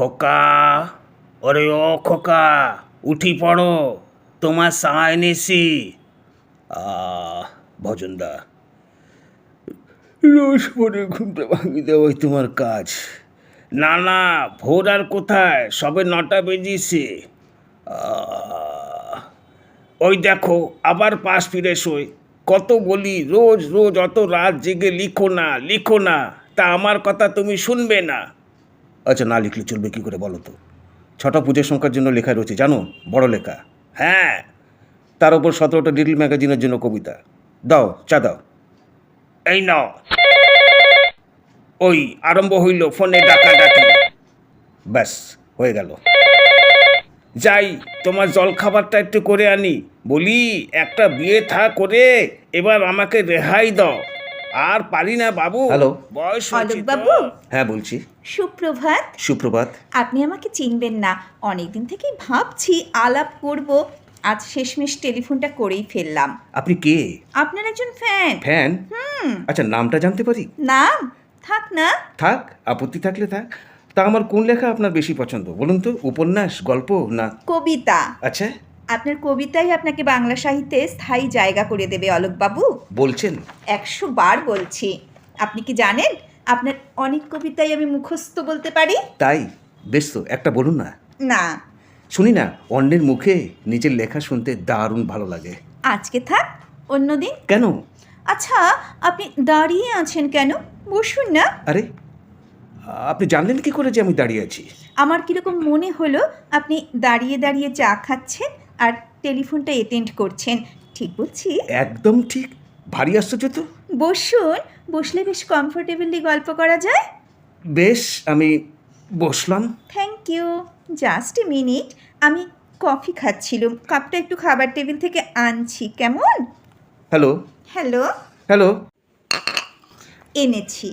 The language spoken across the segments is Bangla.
খোকা। ওরে ও খোকা, উঠি পড়ো, তোমার চা এনেছি ভজনদা, রোজ পরে ঘুমটা ভাঙি দেওয়াই তোমার কাজ। না না, ভোর আর কোথায়? সবে নটা বেজিয়েছে ওই দেখো, আবার পাশ ফিরে শোয় কত বলি, রোজ রোজ অত রাত জেগে লিখো না লিখো না। তা আমার কথা তুমি শুনবে না। আচ্ছা না লিখলে চলবে কি করে বলো তো? ছটা পুজোর সংখ্যার জন্য লেখা রয়েছে জানো? বড় লেখা। হ্যাঁ। তার উপর সতেরোটা লিটল ম্যাগাজিনের জন্য কবিতা। দাও চা দাও। এই নাও। ওই আরম্ভ হইল ফোনে ডাকা ডাকি ব্যাস হয়ে গেল। যাই তোমার জল খাবারটা একটু করে আনি। বলি একটা বিয়ে থা করে এবার আমাকে রেহাই দাও। আর পারি না বাবু। হ্যালো। বয়স বাবু? হ্যাঁ বলছি। সুপ্রভাত। সুপ্রভাত। আপনি আমাকে চিনবেন না। অনেকদিন থেকেই ভাবছি আলাপ করব। আজ শেষমেশ টেলিফোনটা করেই ফেললাম। আপনি কে? আপনার একজন ফ্যান। ফ্যান? হুম। আচ্ছা নামটা জানতে পারি? নাম? থাক না। থাক আপত্তি থাকলে থাক। তা আমার কোন লেখা আপনার বেশি পছন্দ? বলুন তো উপন্যাস গল্প না? কবিতা। আচ্ছা। আপনার কবিতাই আপনাকে বাংলা সাহিত্যে স্থায়ী জায়গা করে দেবে অলোকবাবু। বলছেন। একশো বার বলছি। আপনি কি জানেন আপনার অনেক কবিতাই আমি মুখস্থ বলতে পারি। তাই? বেশ তো একটা বলুন না। না। শুনি না অন্যের মুখে নিজের লেখা শুনতে দারুণ ভালো লাগে। আজকে থাক অন্যদিন কেন? আচ্ছা আপনি দাঁড়িয়ে আছেন কেন? বসুন না। আরে আপনি জানলেন কি করে যে আমি দাঁড়িয়ে আছি? আমার কীরকম মনে হলো আপনি দাঁড়িয়ে দাঁড়িয়ে চা খাচ্ছেন আর টেলিফোনটা এটেন্ড করছেন। ঠিক বলছি? একদম ঠিক। ভারী আশ্চর্য তো। বসুন বসলে বেশ কমফোর্টেবলি গল্প করা যায়। বেশ আমি বসলাম। Thank you just a minute আমি কফি খাচ্ছিলাম। কাপটা একটু খাবার টেবিল থেকে আনছি কেমন? হ্যালো হ্যালো হ্যালো এনেছি।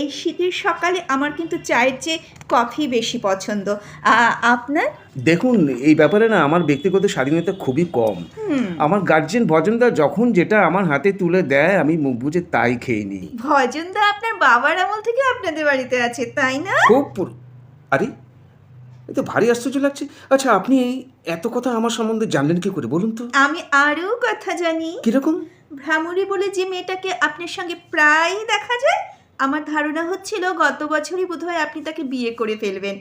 এই শীতের সকালে আমার কিন্তু চায়ের চেয়ে কফি বেশি পছন্দ। আপনার? দেখুন এই ব্যাপারে না আমার ব্যক্তিগত স্বাধীনতা খুবই কম। আমার গার্জেন ভজনদা যখন যেটা আমার হাতে তুলে দেয় আমি মুখ বুঝে তাই খেয়ে নিই। ভজনদা আপনার বাবার আমল থেকে আপনাদের বাড়িতে আছে তাই না? খুব আরে এ তো ভারী আশ্চর্য লাগছে। আচ্ছা আপনি এত কথা আমার সম্বন্ধে জানলেন কি করে বলুন তো? আমি আরও কথা জানি। কীরকম? ভ্রামরী বলে যে মেয়েটাকে আপনার সঙ্গে প্রায়ই দেখা যায় আমার ধারণা হচ্ছিল গত বছরই বোধহয় আপনি তাকে বিয়ে করে ফেলবেন।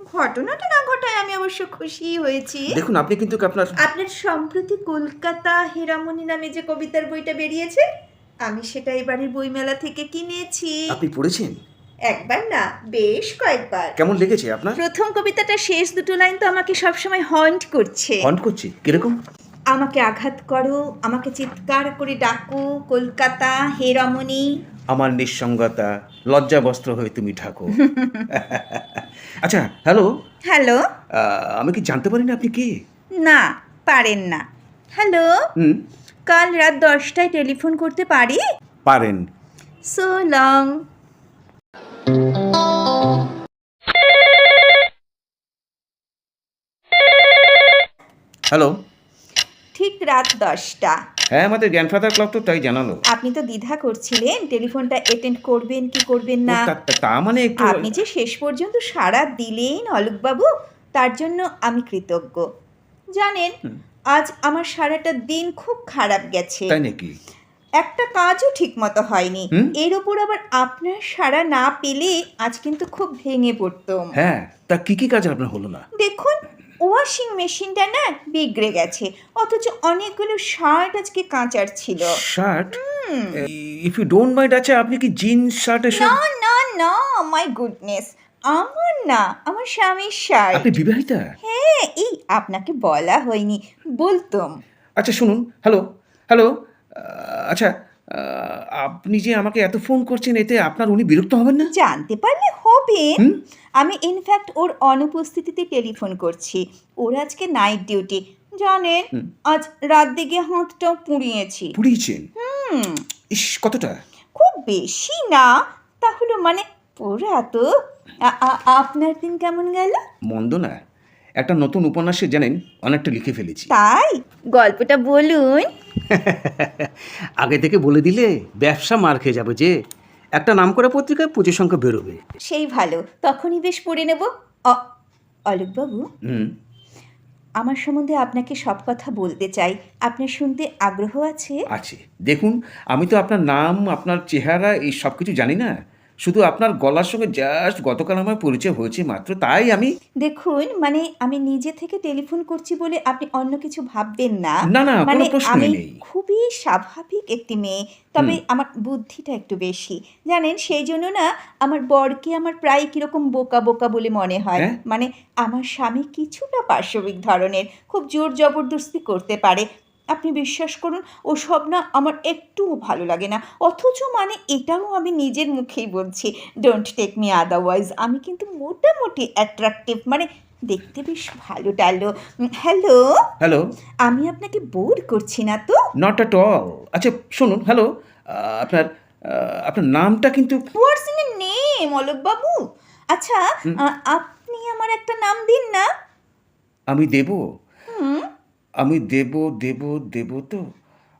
ঘটনাটা না ঘটায় আমি অবশ্য খুশি হয়েছি। দেখুন আপনি কিন্তু আপনার আপনার সম্প্রতি কলকাতা হেরামণি নামে যে কবিতার বইটা বেরিয়েছে আমি সেটা এবারের বইমেলা থেকে কিনেছি। আপনি পড়েছেন? একবার না বেশ কয়েকবার। কেমন লেগেছে আপনার? প্রথম কবিতাটা শেষ দুটো লাইন তো আমাকে সবসময় হন্ট করছে। ফন্ট করছি? কীরকম? আমাকে আঘাত করো আমাকে চিৎকার করে ডাকো কলকাতা হে রমণী আমার নিঃসঙ্গতা লজ্জা বস্ত্র হয়ে তুমি ঢাকো। আচ্ছা হ্যালো? হ্যালো? আমি কি জানতে পারি না আপনি কে? না পারেন না। হ্যালো? কাল রাত দশটায় টেলিফোন করতে পারি? পারেন। So long. হ্যালো? ঠিক রাত দশটা। হ্যাঁ আমাদের গ্র্যান্ডফাদার ক্লাব তো তাই জানালো। আপনি তো দ্বিধা করছিলেন টেলিফোনটা অ্যাটেন্ড করবেন কি করবেন না। তা- মানে একটু আপনি যে শেষ পর্যন্ত সাড়া দিলেন অলোকবাবু তার জন্য আমি কৃতজ্ঞ। জানেন আজ আমার সারাটা দিন খুব খারাপ গেছে। তাই নাকি? একটা কাজও ঠিক মতো হয়নি এর ওপর আবার আপনার সাড়া না পেলে আজ কিন্তু খুব ভেঙে পড়তো। হ্যাঁ তা কি কি কাজ আপনার হলো না? দেখুন ওয়াশিং মেশিনটা না বিগড়ে গেছে। অথচ অনেকগুলো শার্ট আজকে কাঁচার ছিল। Shirt if you don't mind আচ্ছা আপনি কি জিন্স শার্ট এসব না না না মাই গুডনেস আমার না আমার স্বামীর শার্ট আপনি বিবাহিতা? হ্যাঁ এই আপনাকে বলা হয়নি বলতাম। আচ্ছা শুনুন হ্যালো হ্যালো আচ্ছা আপনি যে আমাকে এত ফোন করছেন এতে আপনার উনি বিরক্ত হবেন না? জানতে পারলে হবেন আমি ইনফ্যাক্ট ওর অনুপস্থিতিতে টেলিফোন করছি। ওর আজকে নাইট ডিউটি জানেন আজ রাত দিকে হাতটা পুড়িয়েছি। পুড়িয়েছেন? হুম। ইস কতটা? খুব বেশি না। তাহলে মানে পুরা তো আপনার দিন কেমন গেল? মন্দ না। একটা নতুন উপন্যাসে জানেন অনেকটা লিখে ফেলেছি। তাই? গল্পটা বলুন। আগে থেকে বলে দিলে ব্যবসা মার খেয়ে যাবে যে। একটা নাম করা পত্রিকায় পুজোর সংখ্যা বেরোবে। সেই ভালো। তখনই বেশ পড়ে নেব। অ- অলোকবাবু? হুম। আমার সম্বন্ধে আপনাকে সব কথা বলতে চাই। আপনার শুনতে আগ্রহ আছে? আছে। দেখুন আমি তো আপনার নাম আপনার চেহারা এই সব কিছু জানি না। শুধু আপনার গলার সঙ্গে জাস্ট গতকাল আমার পরিচয় হয়েছে মাত্র তাই আমি দেখুন মানে আমি নিজে থেকে টেলিফোন করছি বলে আপনি অন্য কিছু ভাববেন না। না না কোনো মানে প্রশ্নই আমি নেই। খুবই স্বাভাবিক একটি মেয়ে তবে আমার বুদ্ধিটা একটু বেশি। জানেন সেই জন্য না আমার বরকে আমার প্রায় কীরকম বোকা বোকা বলে মনে হয়। হ্যাঁ? মানে আমার স্বামী কিছুটা পার্শ্ববিক ধরনের খুব জোর জবরদস্তি করতে পারে আপনি বিশ্বাস করুন ওসব না আমার একটুও ভালো লাগে না। অথচ মানে এটাও আমি নিজের মুখেই বলছি ডোন্ট টেক মি আদারওয়াইজ আমি কিন্তু মোটামুটি অ্যাট্রাকটিভ মানে দেখতে বেশ ভালো টালো হ্যালো? হ্যালো? আমি আপনাকে বোর করছি না তো? নট অ্যাট অল আচ্ছা শুনুন হ্যালো? আপনার আপনার নামটা কিন্তু হোয়াটস ইন নেম অলোক বাবু? আচ্ছা আপনি আমার একটা নাম দিন না। আমি দেব। আমি দেব দেব দেব তো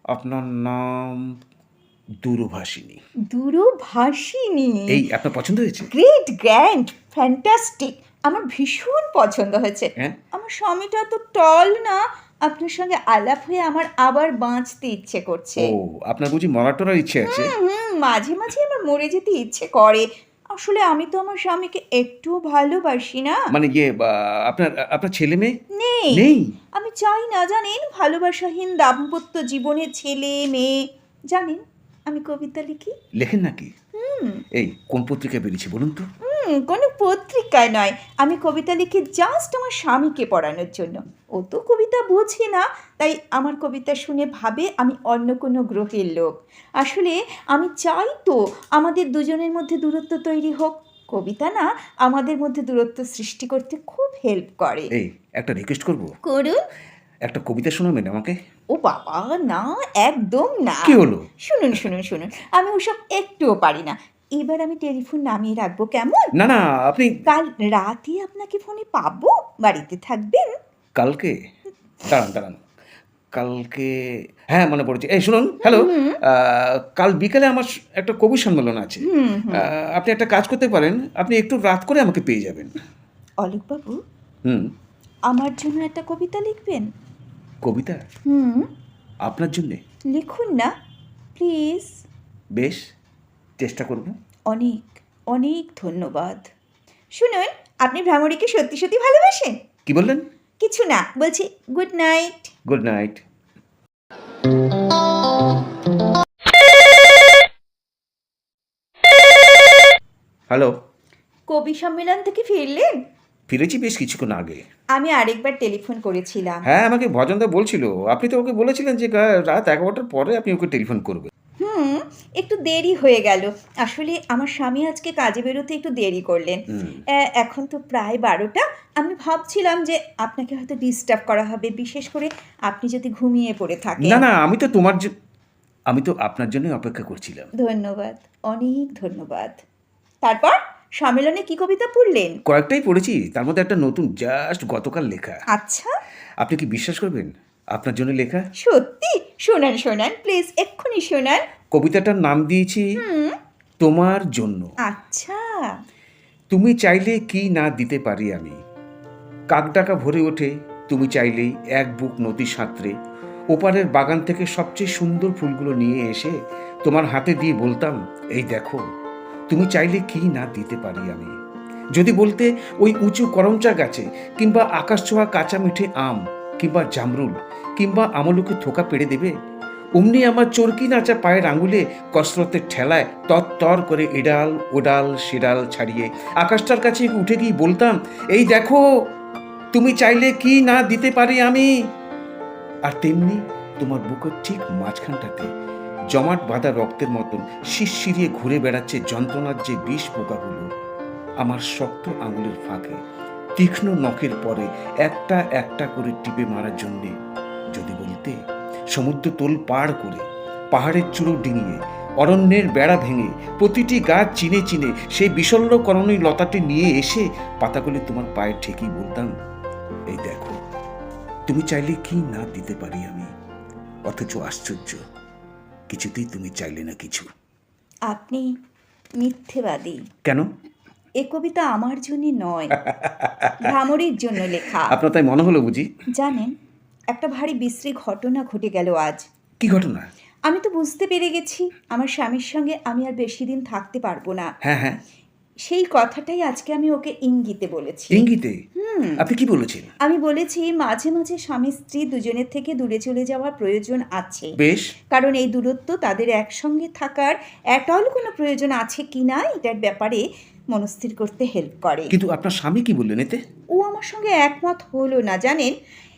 আপনার নাম দূরভাষিনী দূরভাষিনী এই আপনার পছন্দ হয়েছে? গ্রেট গ্র্যান্ড ফ্যান্টাস্টিক আমার ভীষণ পছন্দ হয়েছে। হ্যাঁ? আমার স্বামীটা তো টল না আপনার সঙ্গে আলাপ হয়ে আমার আবার বাঁচতে ইচ্ছে করছে। ও আপনার বুঝি মরাটোরার ইচ্ছে আছে? মাঝে মাঝে আমার মরে যেতে ইচ্ছে করে। আসলে আমি তো আমার স্বামীকে একটু ভালোবাসি না। মানে ইয়ে আপনার আপনার ছেলে মেয়ে? নেই। নেই? আমি চাই না জানেন ভালোবাসাহীন দাম্পত্য জীবনে ছেলে মেয়ে জানেন আমি কবিতা লিখি। লেখেন নাকি? হুম। এই কোন পত্রিকায় বেরিয়েছি বলুন তো। কোনো পত্রিকায় নয়। আমি কবিতা লিখি জাস্ট আমার স্বামীকে পড়ানোর জন্য। ও তো কবিতা বোঝে না তাই আমার কবিতা শুনে ভাবে আমি অন্য কোনো গ্রহের লোক। আসলে আমি চাই তো আমাদের দুজনের মধ্যে দূরত্ব তৈরি হোক। কবিতা না আমাদের মধ্যে দূরত্ব সৃষ্টি করতে খুব হেল্প করে। এই একটা রিকোয়েস্ট করব? করুন। একটা কবিতা শোনাবেন আমাকে? ও বাবা না একদম না। কি হলো? শুনুন শুনুন শুনুন। আমি ওসব একটুও পারি না। এবার আমি টেলিফোন নামিয়ে রাখব কেমন? না না আপনি কাল রাতে আপনাকে ফোনে পাবো? বাড়িতে থাকবেন? কালকে? দাঁড়ান দাঁড়ান। কালকে হ্যাঁ মনে পড়েছে। এই শুনুন হ্যালো কাল বিকালে আমার একটা কবি সম্মেলন আছে। আপনি একটা কাজ করতে পারেন আপনি একটু রাত করে আমাকে পেয়ে যাবেন। অলোকবাবু হুম। আমার জন্য একটা কবিতা লিখবেন? কবিতা? হুম। আপনার জন্যে? লিখুন না প্লিজ। বেশ। চেষ্টা করব। অনেক অনেক ধন্যবাদ। শুনুন আপনি ভ্রামরীকে সত্যি সত্যি ভালোবাসেন? কি বললেন? কিছু না বলছি good night good night hello কবি সম্মেলন থেকে ফিরলেন? ফিরেছি বেশ কিছুক্ষণ আগে। আমি আরেকবার টেলিফোন করেছিলাম। হ্যাঁ আমাকে ভজনদা বলছিল। আপনি তো ওকে বলেছিলেন যে রাত এগারোটার পরে আপনি ওকে টেলিফোন করবেন। একটু দেরি হয়ে গেল। আসলে আমার স্বামী আজকে কাজে বেরোতে একটু দেরি করলেন। এখন তো প্রায় বারোটা। আমি ভাবছিলাম যে আপনাকে হয়তো ডিস্টার্ব করা হবে। বিশেষ করে আপনি যদি ঘুমিয়ে পড়ে থাকেন। না না আমি তো তোমার আমি তো আপনার জন্য অপেক্ষা করছিলাম। ধন্যবাদ। অনেক ধন্যবাদ। তারপর সম্মেলনে কি কবিতা পড়লেন? কয়েকটাই পড়েছি। তার মধ্যে একটা নতুন জাস্ট গতকাল লেখা। আচ্ছা। আপনি কি বিশ্বাস করবেন? আপনার জন্য লেখা? সত্যি? শোনান শোনান প্লিজ এক্ষুনি শোনান। কবিতাটার নাম দিয়েছি তোমার জন্য। আচ্ছা। তুমি চাইলে কি না দিতে পারি আমি? কাকডাকা ভরে ওঠে তুমি চাইলেই এক বুক নদী সাঁতরে। ওপারের বাগান থেকে সবচেয়ে সুন্দর ফুলগুলো নিয়ে এসে তোমার হাতে দিয়ে বলতাম এই দেখো তুমি চাইলে কি না দিতে পারি আমি? যদি বলতে ওই উঁচু করমচা গাছে কিংবা আকাশ ছোঁয়া কাঁচা মিঠে আম কিংবা জামরুল কিংবা আমলুকে থোকা পেড়ে দেবে। অমনি আমার চরকি নাচা পায়ের আঙুলে কসরতের ঠেলায় তত্তর করে এডাল, ওডাল, সেডাল ছাড়িয়ে আকাশটার কাছে উঠে গিয়ে বলতাম, এই দেখো, তুমি চাইলে কি না দিতে পারি আমি? আর তেমনি তোমার বুকের ঠিক মাঝখানটাতে জমাট বাঁধা রক্তের মতন শিরশিরিয়ে ঘুরে বেড়াচ্ছে যন্ত্রণার যে বিষ পোকাগুলো আমার শক্ত আঙুলের ফাঁকে। তীক্ষ্ণ নখের পরে একটা একটা করে টিপে মারার জন্যে যদি বলতে সমুদ্র তোল পাড় করে পাহাড়ের চূড়ো ডিঙিয়ে অরণ্যের বেড়া ভেঙে প্রতিটি গাছ চিনে চিনে সেই বিশল্যকরণী লতাটি নিয়ে এসে পাতাগুলি তোমার পায়ে ঠেকেই বলতাম এই দেখো তুমি চাইলে কি না দিতে পারি আমি? অথচ আশ্চর্য কিছুতেই তুমি চাইলে না কিছু। আপনি মিথ্যেবাদী। কেন? এ কবিতা আমার জন্য নয় ভ্রামরীর জন্য লেখা। আপনার তাই মনে হলো বুঝি? জানেন একটা ভারী বিশ্রী ঘটনা ঘটে গেল আজ। কি ঘটনা? আমি তো বুঝতে পেরে গেছি আমার স্বামীর সঙ্গে আমি আর বেশি দিন থাকতে পারব না। হ্যাঁ হ্যাঁ। সেই কথাটাই আজকে আমি ওকে ইঙ্গিতে বলেছি। ইঙ্গিতে? আপনি কি বলেছেন? আমি বলেছি মাঝে মাঝে স্বামী স্ত্রী দুজনের থেকে দূরে চলে যাওয়ার প্রয়োজন আছে। বেশ। কারণ এই দূরত্ব তাদের একসঙ্গে থাকার এটাও কোনো প্রয়োজন আছে কি না এটার ব্যাপারে মনস্থির করতে হেল্প করে। কিন্তু আপনার স্বামী কি বললেন এতে? ও আমার সঙ্গে একমত হলো না জানেন?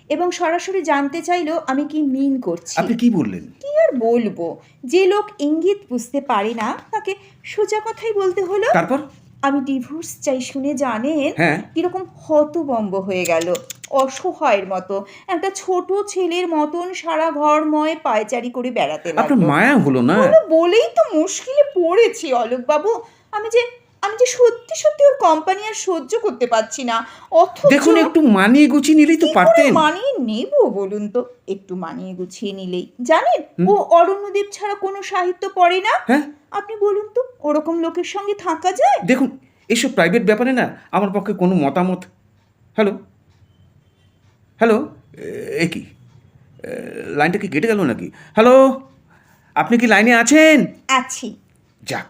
এবং সরাসরি জানতে চাইলো আমি কি মিন করছি। আপনি কি বললেন? কি আর বলব? যে লোক ইঙ্গিত বুঝতে পারে না তাকে সোজা কথাই বলতে হলো। তারপর? আমি ডিভোর্স চাই শুনে জানেন হ্যাঁ। কীরকম হতবম্ব হয়ে গেল। অসহায়ের মতো একটা ছোট ছেলের মতন সারা ঘরময় পায়চারি করে বেড়াতে আপনার মায়া হলো না? হলো বলেই তো মুশকিলে পড়েছি অলোক বাবু আমি যে আমি যে সত্যি সত্যি ওর কোম্পানি আর সহ্য করতে পারছি না অথচ দেখুন একটু মানিয়ে গুছিয়ে নিলেই তো পারতেন। মানিয়ে নেব বলুন তো? একটু মানিয়ে গুছিয়ে নিলেই। জানেন ও অরণ্যদেব ছাড়া কোনো সাহিত্য পড়ে না। হ্যাঁ? আপনি বলুন তো ওরকম লোকের সঙ্গে থাকা যায়? দেখুন এসব প্রাইভেট ব্যাপারে না আমার পক্ষে কোনো মতামত। হ্যালো হ্যালো এ কি? লাইনটা কি কেটে গেল নাকি? হ্যালো আপনি কি লাইনে আছেন? আছি। যাক।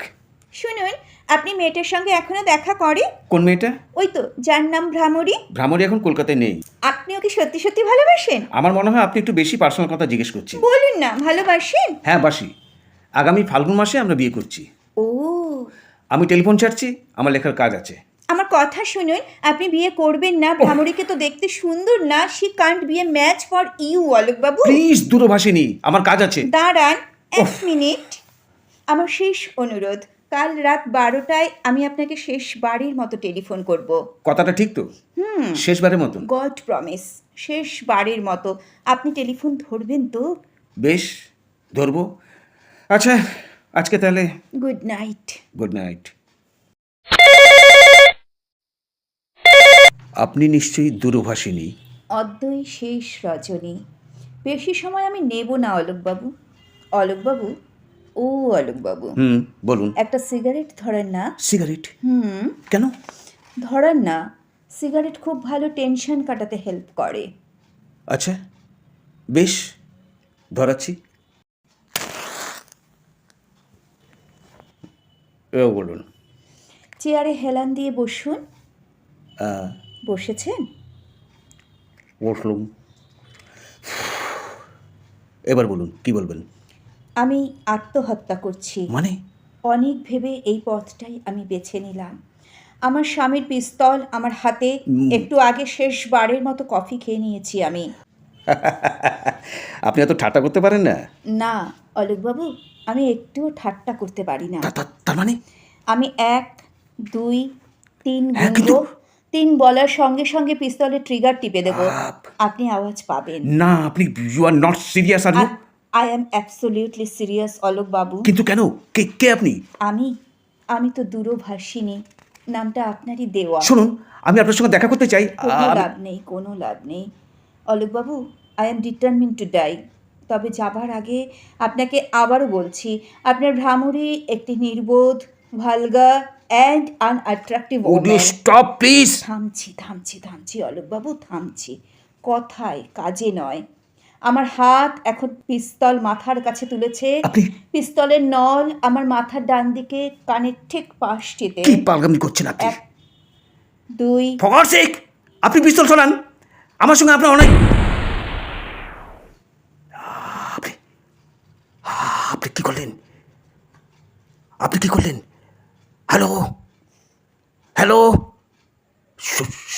শুনুন আপনি মেয়েটার সঙ্গে এখনও দেখা করে? কোন মেয়েটা? ওই তো যার নাম ভ্রামরী। ভ্রামরী এখন কলকাতায় নেই। আপনি ওকে সত্যি সত্যি ভালোবাসেন? আমার মনে হয় আপনি একটু বেশি পার্সোনাল কথা জিজ্ঞেস করছেন। বলুন না ভালোবাসেন? হ্যাঁ বাসি। আগামী ফাল্গুন মাসে আমরা বিয়ে করছি। ও। আমি টেলিফোন ছাড়ছি আমার লেখার কাজ আছে। আমার কথা শুনুন আপনি বিয়ে করবেন না ভ্রামরীকে তো দেখতে সুন্দর না she can't be a match for you Alok babu please দূরভাষিনী আমার কাজ আছে। দাঁড়ান এক মিনিট। আমার শেষ অনুরোধ কাল রাত বারোটায় আমি আপনাকে শেষ শেষবারের মতো টেলিফোন করব। কথাটা ঠিক তো? হুম। শেষবারের মতো? গড প্রমিস শেষবারের মতো। আপনি টেলিফোন ধরবেন তো? বেশ ধরবো। আচ্ছা আজকে তাহলে গুড নাইট। Good night. আপনি নিশ্চয়ই দূরভাষিনী। অদ্যই শেষ রজনী। বেশি সময় আমি নেব না অলোকবাবু। অলোকবাবু ও অলোকবাবু হুম বলুন। একটা সিগারেট ধরেন না। সিগারেট? হুম। কেন? ধরেন না সিগারেট খুব ভালো টেনশন কাটাতে হেল্প করে। আচ্ছা বেশ ধরাচ্ছি। এও বলুন। চেয়ারে হেলান দিয়ে বসুন। বসেছেন? বসলুম। এবার বলুন কি বলবেন? আমি আত্মহত্যা করছি। মানে? অনেক ভেবে এই পথটাই আমি বেছে নিলাম। আমার স্বামীর পিস্তল আমার হাতে একটু আগে শেষ বারের মতো কফি খেয়ে নিয়েছি আমি। আপনি এত ঠাট্টা করতে পারেন না? না অলোকবাবু আমি একটুও ঠাট্টা করতে পারি না। তার মানে? আমি এক দুই তিন হ্যাঁ, কিন্তু- তিন বলার সঙ্গে সঙ্গে পিস্তলের ট্রিগার টিপে দেব। আপনি আওয়াজ পাবেন। না আপনি you are not serious R I am absolutely serious Alok babu. কিন্তু কেন? কে কে আপনি? আমি আমি তো দূরভাষিনী। নামটা আপনারই দেওয়া। শুনুন আমি আপনার সঙ্গে দেখা করতে চাই। কোনো লাভ নেই কোনো লাভ নেই। Alok babu I am determine to die তবে যাবার আগে আপনাকে আবারও বলছি আপনার ভ্রামরী একটি নির্বোধ vulgar and unattractive stop, please? থামছি থামছি থামছি অলোকবাবু থামছি। কথায় কাজে নয়। আমার হাত এখন পিস্তল মাথার কাছে তুলেছে। পিস্তলের নল আমার মাথার ডান দিকে কানের ঠিক পাশটিতে কি পালগামি করছেন আপনি? দুই ফর সেক আপনি পিস্তল সরান আমার সঙ্গে আপনার অনেক আপনি আপনি কি করলেন? আপনি কি করলেন? হ্যালো? হ্যালো?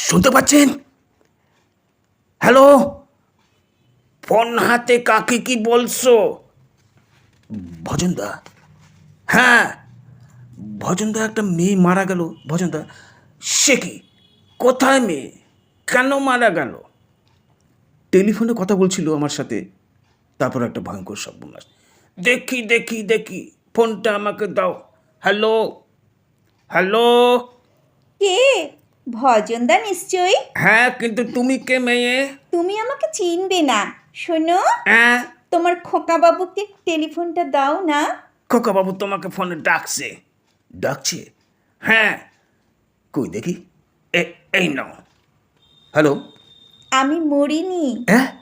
শুনতে পাচ্ছেন? হ্যালো? ফোন হাতে কাকে কি বলছো? ভজনদা। হ্যাঁ ভজনদা একটা মেয়ে মারা গেল। ভজনদা, সে কি? কোথায় মেয়ে? কেন মারা গেল? টেলিফোনে কথা বলছিল আমার সাথে। তারপর একটা ভয়ঙ্কর সর্বনাশ। দেখি দেখি দেখি, ফোনটা আমাকে দাও। Hello hello. কে? ভজনদা নিশ্চয়ই? হ্যাঁ কিন্তু তুমি কে মেয়ে? তুমি আমাকে চিনবে না। শোনো হ্যাঁ? তোমার খোকা বাবুকে টেলিফোনটা দাও না। খোকা বাবু তোমাকে ফোনে ডাকছে। ডাকছে? হ্যাঁ। কই দেখি? এ এই নাও। হ্যালো? আমি মরিনি। হ্যাঁ?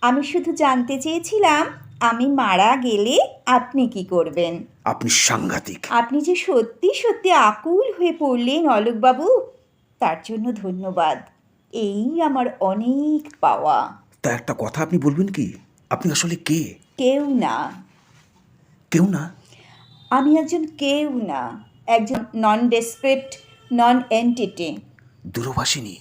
আমি শুধু জানতে চেয়েছিলাম আমি মারা গেলে আপনি কি করবেন? আপনি সাংঘাতিক। আপনি যে সত্যি সত্যি আকুল হয়ে পড়লেন অলোকবাবু। তার জন্য ধন্যবাদ। এই আমার অনেক পাওয়া। তা একটা কথা আপনি বলবেন কি? আপনি আসলে কে? কেউ না। কেউ না? আমি একজন কেউ না। একজন নন ডেসক্রিপ্ট নন এন্টিটি দূরভাষিনী।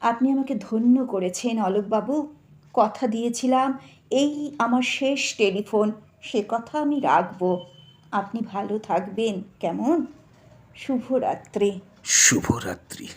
আপনি আমাকে ধন্য করেছেন অলোকবাবু। কথা দিয়েছিলাম এই আমার শেষ টেলিফোন। সে কথা আমি রাখব। আপনি ভালো থাকবেন। কেমন? শুভরাত্রি। শুভরাত্রি।